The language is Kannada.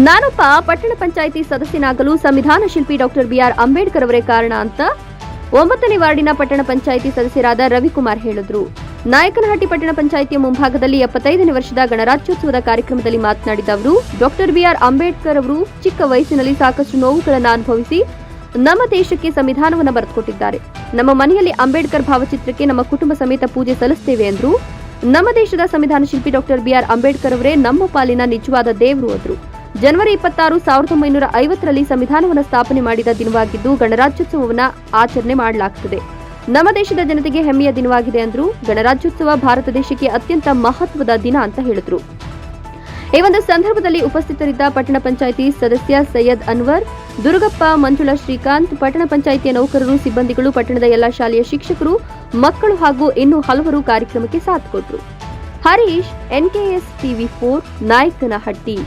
ನಾನೊಬ್ಬ ಪಟ್ಟಣ ಪಂಚಾಯಿತಿ ಸದಸ್ಯನಾಗಲು ಸಂವಿಧಾನ ಶಿಲ್ಪಿ ಡಾಕ್ಟರ್ ಬಿಆರ್ ಅಂಬೇಡ್ಕರ್ ಅವರೇ ಕಾರಣ ಅಂತ ಒಂಬತ್ತನೇ ವಾರ್ಡಿನ ಪಟ್ಟಣ ಪಂಚಾಯಿತಿ ಸದಸ್ಯರಾದ ರವಿಕುಮಾರ್ ಹೇಳಿದ್ರು. ನಾಯಕನಹಟ್ಟಿ ಪಟ್ಟಣ ಪಂಚಾಯಿತಿಯ ಮುಂಭಾಗದಲ್ಲಿ ಎಪ್ಪತ್ತೈದನೇ ವರ್ಷದ ಗಣರಾಜ್ಯೋತ್ಸವದ ಕಾರ್ಯಕ್ರಮದಲ್ಲಿ ಮಾತನಾಡಿದ ಅವರು, ಡಾಕ್ಟರ್ ಬಿಆರ್ ಅಂಬೇಡ್ಕರ್ ಅವರು ಚಿಕ್ಕ ವಯಸ್ಸಿನಲ್ಲಿ ಸಾಕಷ್ಟು ನೋವುಗಳನ್ನು ಅನುಭವಿಸಿ ನಮ್ಮ ದೇಶಕ್ಕೆ ಸಂವಿಧಾನವನ್ನು ಬರೆದುಕೊಟ್ಟಿದ್ದಾರೆ. ನಮ್ಮ ಮನೆಯಲ್ಲಿ ಅಂಬೇಡ್ಕರ್ ಭಾವಚಿತ್ರಕ್ಕೆ ನಮ್ಮ ಕುಟುಂಬ ಸಮೇತ ಪೂಜೆ ಸಲ್ಲಿಸುತ್ತೇವೆ ಎಂದರು ನಮ್ಮ ದೇಶದ ಸಂವಿಧಾನ ಶಿಲ್ಪಿ ಡಾಕ್ಟರ್ ಬಿಆರ್ ಅಂಬೇಡ್ಕರ್ ಅವರೇ ನಮ್ಮ ಪಾಲಿನ ನಿಜವಾದ ದೇವರು ಅಂದ್ರು. ಜನವರಿ ಇಪ್ಪತ್ತಾರು ಸಾವಿರದ ಒಂಬೈನೂರ ಐವತ್ತರಲ್ಲಿ ಸಂವಿಧಾನವನ್ನು ಸ್ಥಾಪನೆ ಮಾಡಿದ ದಿನವಾಗಿದ್ದು ಗಣರಾಜ್ಯೋತ್ಸವವನ್ನು ಆಚರಣೆ ಮಾಡಲಾಗುತ್ತದೆ ನಮ್ಮ ದೇಶದ ಜನತೆಗೆ ಹೆಮ್ಮೆಯ ದಿನವಾಗಿದೆ ಅಂದ್ರು ಗಣರಾಜ್ಯೋತ್ಸವ ಭಾರತ ದೇಶಕ್ಕೆ ಅತ್ಯಂತ ಮಹತ್ವದ ದಿನ ಅಂತ ಹೇಳಿದ್ರು. ಈ ಒಂದು ಸಂದರ್ಭದಲ್ಲಿ ಉಪಸ್ಥಿತರಿದ್ದ ಪಟ್ಟಣ ಪಂಚಾಯಿತಿ ಸದಸ್ಯ ಸೈಯದ್ ಅನ್ವರ್, ದುರ್ಗಪ್ಪ, ಮಂಜುಳಾ ಶ್ರೀಕಾಂತ್, ಪಟ್ಟಣ ಪಂಚಾಯಿತಿಯ ನೌಕರರು, ಸಿಬ್ಬಂದಿಗಳು, ಪಟ್ಟಣದ ಎಲ್ಲ ಶಾಲೆಯ ಶಿಕ್ಷಕರು, ಮಕ್ಕಳು ಹಾಗೂ ಇನ್ನೂ ಹಲವರು ಕಾರ್ಯಕ್ರಮಕ್ಕೆ ಸಾಥ್ ಕೊಟ್ಟರು Harish, NKS TV four, Nayakanahatti.